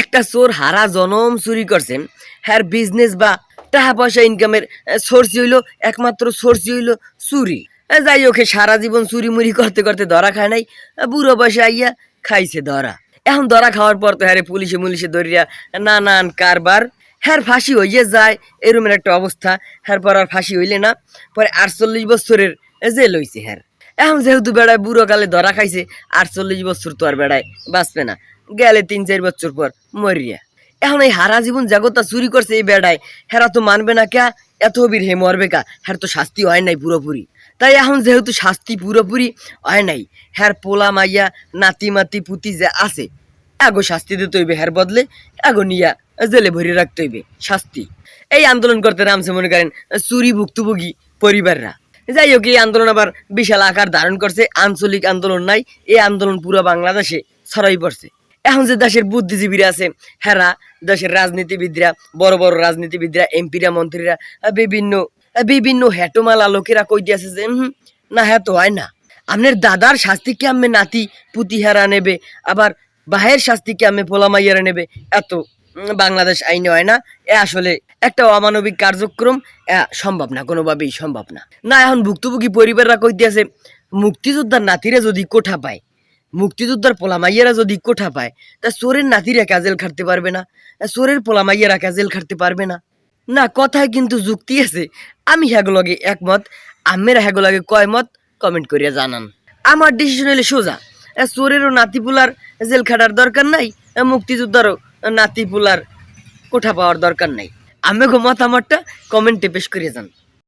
একটা চোর হারা জনম চুরি করছে। হ্যার বিজনেস বা টাকা পয়সা ইনকামের সোর্স হইল, একমাত্র সোর্স হইল চুরি। যাই ওকে সারা জীবন চুরি মুড়ি করতে করতে ধরা খায় নাই বুড়ো বয়সে আইয়া খাইছে ধরা। এখন ধরা খাওয়ার পর তো হ্যারে পুলিশে মুলিশে ধরিয়া নানান কারবার। হ্যার ফাঁসি হইয়ে যায় এরমের একটা অবস্থা। হ্যার পর আর ফাঁসি হইলে না, পরে আটচল্লিশ বছরের জেল হইছে হ্যার এখন যেহেতু বেড়ায় বুড়ো কালে ধরা খাইছে, আটচল্লিশ বছর তো আর বেড়ায় বাঁচবে না। গেলে তিন চার বছর পর মরিয়া। এখন এই হারা জীবন জাগতা চুরি করছে এই বেড়ায়। হেরা তো মানবে না কে? এত বীর হে মরবে কা? হ্যার তো শাস্তি হয় নাই পুরোপুরি। তাই এখন যেহেতু শাস্তি পুরোপুরি হয় নাই হ্যার পোলা মাইয়া, নাতি মাতি, পুতি যে আছে এগো শাস্তি দিতে হইবে হ্যার বদলে এগো নিয়া জেলে ভরে রাখতে হইবে শাস্তি। এই আন্দোলন করতে নামছে মনে করেন চুরি ভুক্তভোগী পরিবাররা। যাই হোক, এই আন্দোলন আবার বিশাল আকার ধারণ করছে। আঞ্চলিক আন্দোলন নাই, এই আন্দোলন পুরো বাংলাদেশে ছড়াই পড়ছে। এখন যে দেশের বুদ্ধিজীবীরা আছে হেরা দেশের রাজনীতিবিদরা বড় বড় রাজনীতিবিদরা এমপিরা মন্ত্রীরা বিভিন্ন বিভিন্ন হেটোমালা লোকেরা কই দিয়েছে যে "হুম, না হ্যাঁ তো হয় না। আপনার দাদার শাস্তি কি আমি নাতি পুতি হেরা নেবে? আবার বাহের শাস্তি কি আমি পোলা মাইয়ারা নেবে? এত বাংলাদেশ আইনে হয় না। এ আসলে একটা অমানবিক কার্যক্রম সম্ভব না কোনোভাবেই সম্ভব না। না এখন ভুক্তভোগী পরিবাররা কই দিয়েছে মুক্তিযোদ্ধার নাতিরা যদি কোঠা পায় মুক্তিযোদ্ধার পোলামাইয়েরা যদি কোঠা পায় তা চোরের নাতিরা কাজেল খাটতে পারবে না? চোরের পোলামাইয়েরা কাজেল খাটতে পারবে না? না কথায় কিন্তু যুক্তি আছে। আমি হ্যাগলগে একমত আমেরা হ্যাগলগে কয় মত কমেন্ট করিয়া জানান। আমার ডিসিশন হলে সোজা। এ, চোরেরও নাতিপুলার জেল খাটার দরকার নাই মুক্তিযোদ্ধারও নাতিপুলার কোঠা পাওয়ার দরকার নাই। আমি গো মতামতটা কমেন্টে পেশ করিয়ে যান।